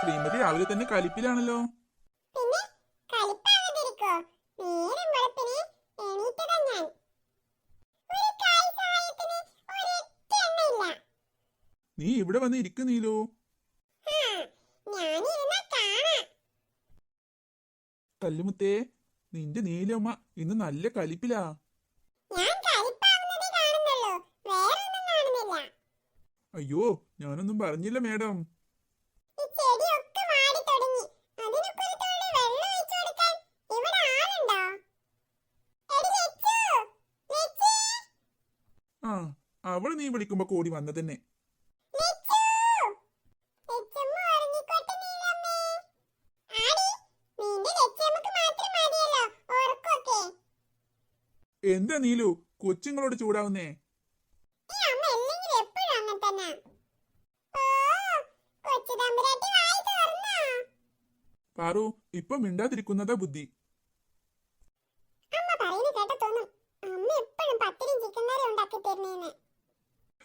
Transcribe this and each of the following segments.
ശ്രീമതി ആളുകൾ തന്നെ കലിപ്പിലാണല്ലോ. നീ ഇവിടെ വന്ന് ഇരിക്കുന്നീലോ കല്ലുമുത്തേ നിന്റെ നീലമ്മ ഇന്ന് നല്ല കലിപ്പിലാ. അയ്യോ ഞാനൊന്നും പറഞ്ഞില്ല മേഡം. നീ വിളിക്കുമ്പോ കൂടി വന്നു തന്നെ എന്താ നീലു കൊച്ചുങ്ങളോട് ചൂടാവുന്നേ? പാറു ഇപ്പൊ മിണ്ടാതിരിക്കുന്നതാ ബുദ്ധി.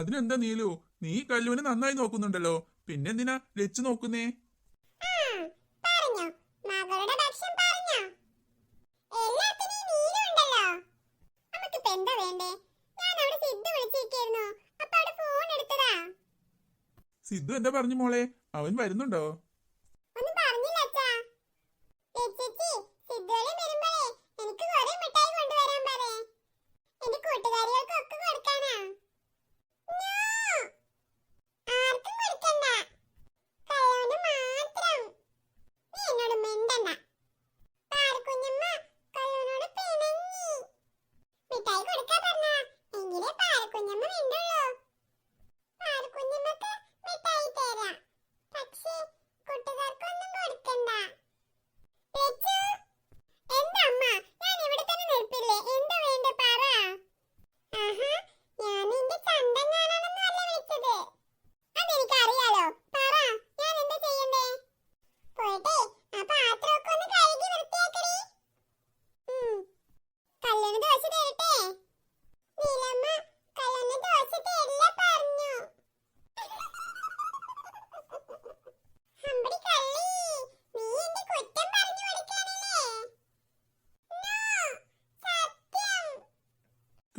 അതിനെന്താ നീലു? നീ കല്ലുവിനെ നന്നായി നോക്കുന്നുണ്ടല്ലോ. പിന്നെന്തിനാ ലച്ച് നോക്കുന്നേ? സിദ്ധു എന്താ പറഞ്ഞു മോളെ? അവൻ വരുന്നുണ്ടോ?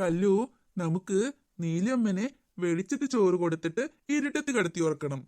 കല്ലു നമുക്ക് നീലിയമ്മനെ വെളിച്ചത്ത് ചോറ് കൊടുത്തിട്ട് ഇരുട്ടത്ത് കിടത്തി ഉറക്കണം.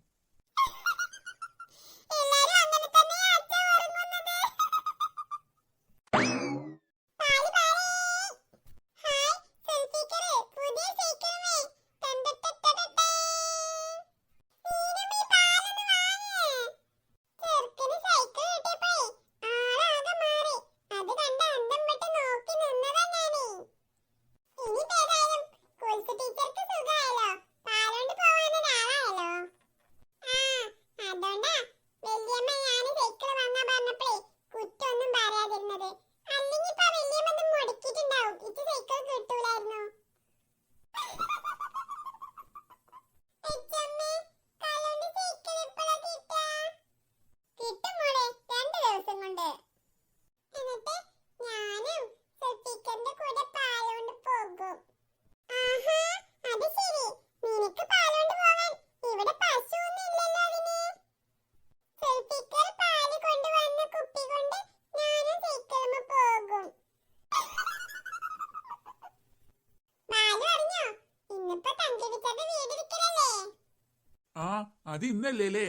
അത് ഇന്നല്ലേ അല്ലേ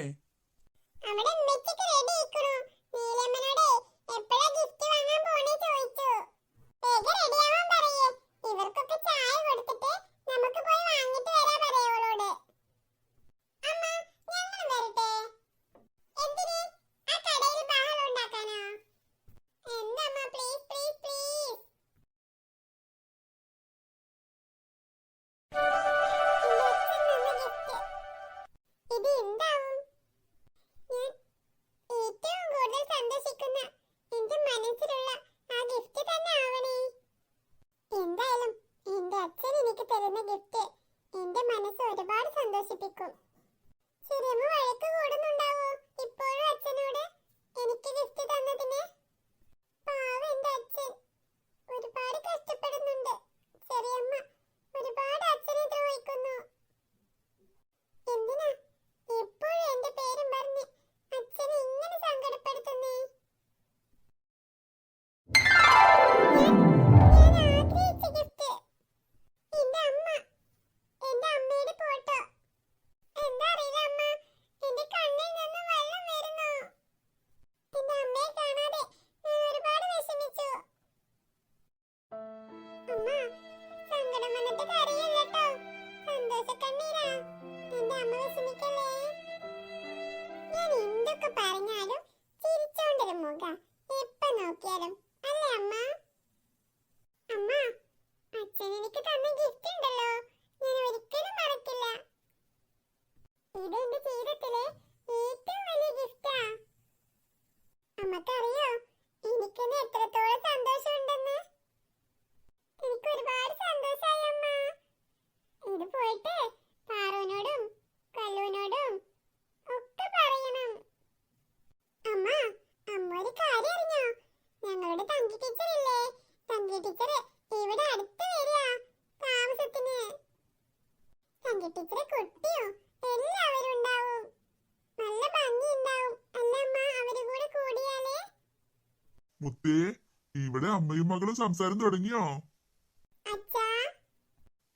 തരുന്ന ഗിഫ്റ്റ് എന്റെ മനസ്സ് ഒരുപാട് സന്തോഷിപ്പിക്കും. ശരിയമ്മ വഴക്ക് കൂടുന്നുണ്ടാവോ? ഇപ്പോഴും അച്ഛനോട് എനിക്ക് ഗിഫ്റ്റ് തന്നതിന്? എന്തിനാ? എപ്പോഴും എന്റെ പേരും പറഞ്ഞ് അച്ഛനെ ഇങ്ങനെ സങ്കടപ്പെടുത്തുന്നേ എന്തൊക്കെ പറഞ്ഞാലും ചിരിച്ചോണ്ടൊരു മുഖം എപ്പോ നോക്കിയാലും അല്ലേ അമ്മ അമ്മ അച്ഛൻ എനിക്ക് തന്ന ഗിഫ്റ്റ് ഉണ്ടല്ലോ ഞാൻ ഒരിക്കലും മറക്കില്ല ഇത് എന്റെ ജീവിതത്തിലെ ഏറ്റവും വലിയ ഗിഫ്റ്റാ അമ്മക്കറിയോ എനിക്കെന്നെ എത്രത്തോളം സന്തോഷമുണ്ടെന്ന് എനിക്ക് ഒരുപാട് സന്തോഷായി അമ്മ ഇത് പോയിട്ട് പാറുവിനോടും കല്ലുവിനോടും ഒക്കെ പറയണം അമ്മ അമ്മ ഒരു കാര്യം അറിഞ്ഞോ ഞങ്ങളുടെ തങ്കി ടീച്ചർ ഇല്ലേ തങ്കി ടീച്ചർ ഇവിടെ അടുത്ത് വരിക താമസത്തിന് തങ്കി ടീച്ചറെ കുട്ടിയോ എല്ലാവരും ഉണ്ടാവും നല്ല ഭംഗി ഉണ്ടാവും അല്ല അമ്മ അവർ കൂടെ കൂടിയാലേ മുത്തേ ഇവിടെ അമ്മയും മകളും സംസാരം തുടങ്ങിയോ?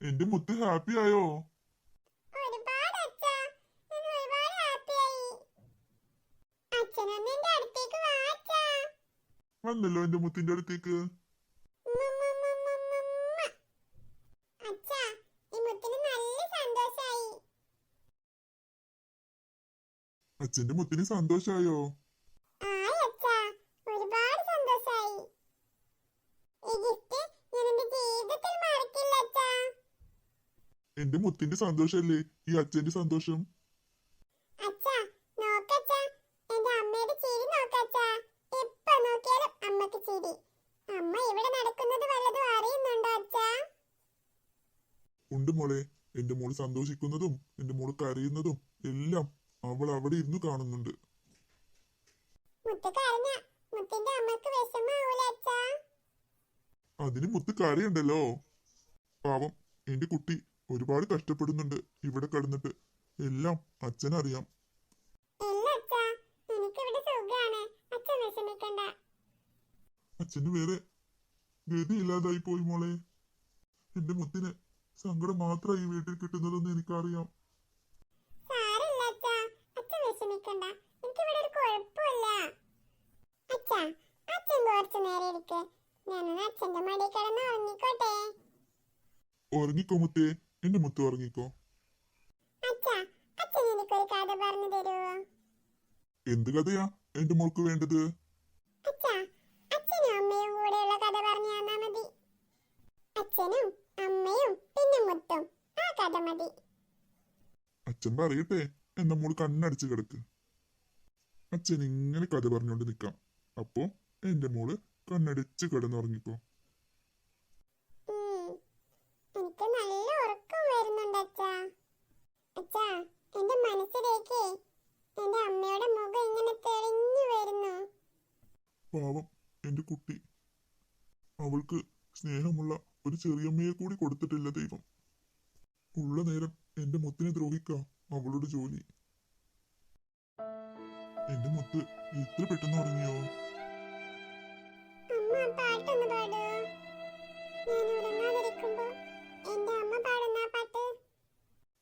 എന്റെ മുത്ത് ഹാപ്പി ആയോ? വന്നല്ലോ എന്റെ മുത്തിന്റെ അടുത്തേക്ക്. അച്ഛന്റെ മുത്തിന് സന്തോഷായോ ആയി അച്ഛാ ഒരുപാട് സന്തോഷായി ഈ ഗിഫ്റ്റ് ഞാൻ എന്റെ ജീവിതത്തിൽ മറക്കില്ല അച്ഛാ എന്റെ മുത്തിന്റെ സന്തോഷല്ലേ? ഈ അച്ഛന്റെ സന്തോഷം. ഉണ്ട് മോളെ. എന്റെ മോൾ സന്തോഷിക്കുന്നതും എന്റെ മോൾ കരയുന്നതും എല്ലാം അവൾ അവിടെ ഇരുന്ന് കാണുന്നുണ്ട്. അതിന് മുത്ത് കരയുണ്ടല്ലോ. പാവം എന്റെ കുട്ടി. ഒരുപാട് കഷ്ടപ്പെടുന്നുണ്ട് ഇവിടെ കിടന്നിട്ട്. എല്ലാം അച്ഛനറിയാം. അച്ഛന് വേറെ ഗതിയില്ലാതായി പോയി മോളെ. എന്റെ മുത്തിന് സങ്കടം മാത്രമായി വീട്ടിൽ കിട്ടുന്നതെന്ന് എനിക്കറിയാം. ഉറങ്ങിക്കോ മുത്തേ. എന്റെ മുത്തു ഉറങ്ങിക്കോ എന്ത് കഥയാ എന്റെ മോൾക്ക് വേണ്ടത്? അച്ഛൻ പറയട്ടെ എന്റെ മോൾ കണ്ണടിച്ചു കിടക്ക്. അച്ഛൻ ഇങ്ങനെ കഥ പറഞ്ഞോണ്ട് നിക്കാം അപ്പോ എന്റെ മോൾ കണ്ണടച്ച് കിടന്നുറങ്ങിക്കോ ഉം. എനിക്ക് നല്ല ഉറക്കം വരുന്നുണ്ട് അച്ഛാ അച്ഛാ എന്റെ മനസ്സിലേക്ക് എന്റെ അമ്മയുടെ മുഖം ഇങ്ങനെ തെളിഞ്ഞു വരുന്നു പാവം എന്റെ കുട്ടി. അവൾക്ക് സ്നേഹമുള്ള ഒരു ചെറിയമ്മയെ കൂടി കൊടുത്തിട്ടില്ല ദൈവം. ഉള്ള നേരം എന്റെ മുത്തിനെ ദ്രോഹിക്കാം അവളുടെ ജോലി. എന്റെ മുത്ത് ഇത്ര പെട്ടെന്ന് ഉറങ്ങിയോ?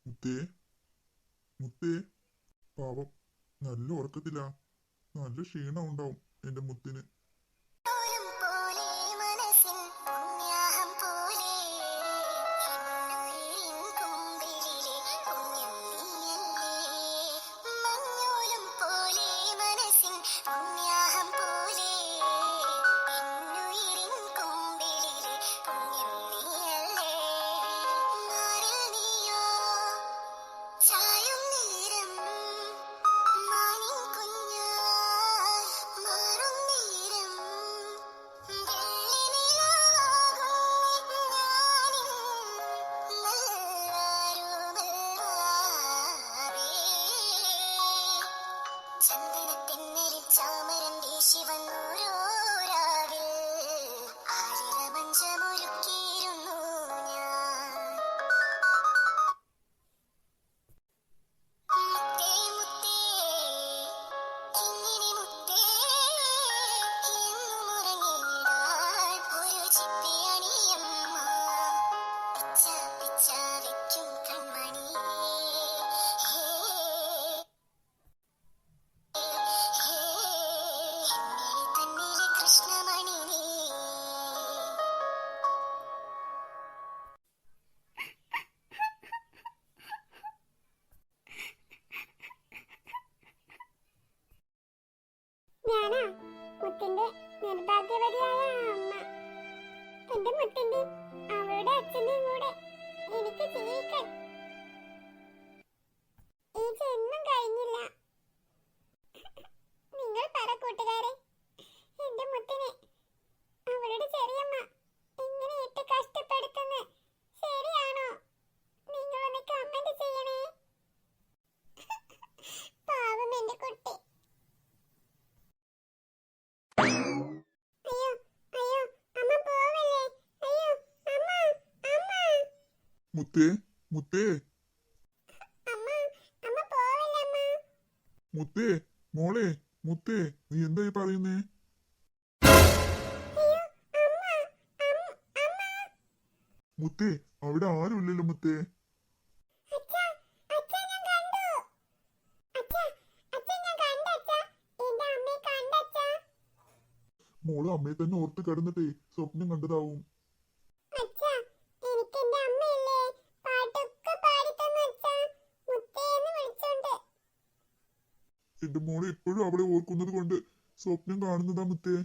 മുത്തേ മുത്തേ. പാവം നല്ല ഉറക്കത്തില്ല നല്ല ക്ഷീണം ഉണ്ടാവും എന്റെ മുത്തിന് ഞാനാ മുത്തിന്റെ നിർഭാഗ്യവതിയായ അമ്മ. എന്റെ മുത്തിന്റെ അവളുടെ അച്ഛന്റെയും കൂടെ എനിക്ക് ജീവിക്കാൻ ഈ ജന്മം കഴിഞ്ഞില്ല നിങ്ങൾ പറ കൂട്ടുകാരെ എന്റെ മുത്തിനെ അവളുടെ ചെറിയമ്മ ഇങ്ങനെ ഇട്ട് കഷ്ടപ്പെടുത്തുന്നത് ശരിയാണോ നിങ്ങളൊന്ന് കമന്റ് ചെയ്യണേ പാവം എന്റെ കുട്ടി അയ്യോ അയ്യോ അമ്മ പോവല്ലേ അയ്യോ അമ്മ അമ്മ മുത്തേ മുത്തേ. മുത്തേ മോളെ മുത്തേ. നീ എന്തായി പറയുന്നേ? മുത്തേ അവിടെ ആരുമില്ലല്ലോ മുത്തേ. മോൾ അമ്മയെ തന്നെ ഓർത്ത് കിടന്നിട്ടേ സ്വപ്നം കണ്ടതാവും അച്ഛാ എനിക്ക് എന്റെ അമ്മയില്ലേ പാട്ടൊക്കെ പാടിത്തന്നു അച്ഛാ മുത്തേന്ന് വിളിച്ചോണ്ട് എന്റെ മോൾ എപ്പോഴും അവളെ ഓർക്കുന്നത് കൊണ്ട് സ്വപ്നം കാണുന്നതാ മുത്തേ.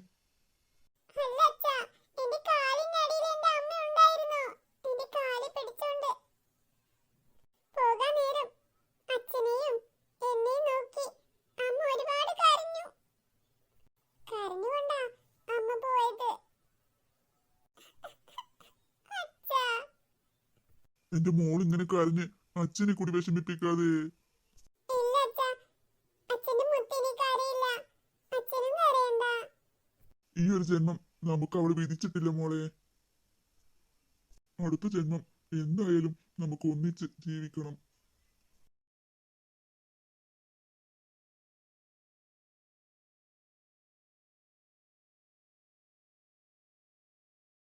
എന്റെ മോൾ ഇങ്ങനെ കരഞ്ഞ് അച്ഛനെ കൂടി വിഷമിപ്പിക്കാതെ ഇല്ല അച്ഛാ അച്ഛന്റെ മുത്തിനി കരയില്ല അച്ഛനും കരയണ്ട ഈ ഒരു ജന്മം നമുക്ക് അവൾ വിധിച്ചിട്ടില്ല മോളെ. അടുത്ത ജന്മം എന്തായാലും നമുക്ക് ഒന്നിച്ച് ജീവിക്കണം.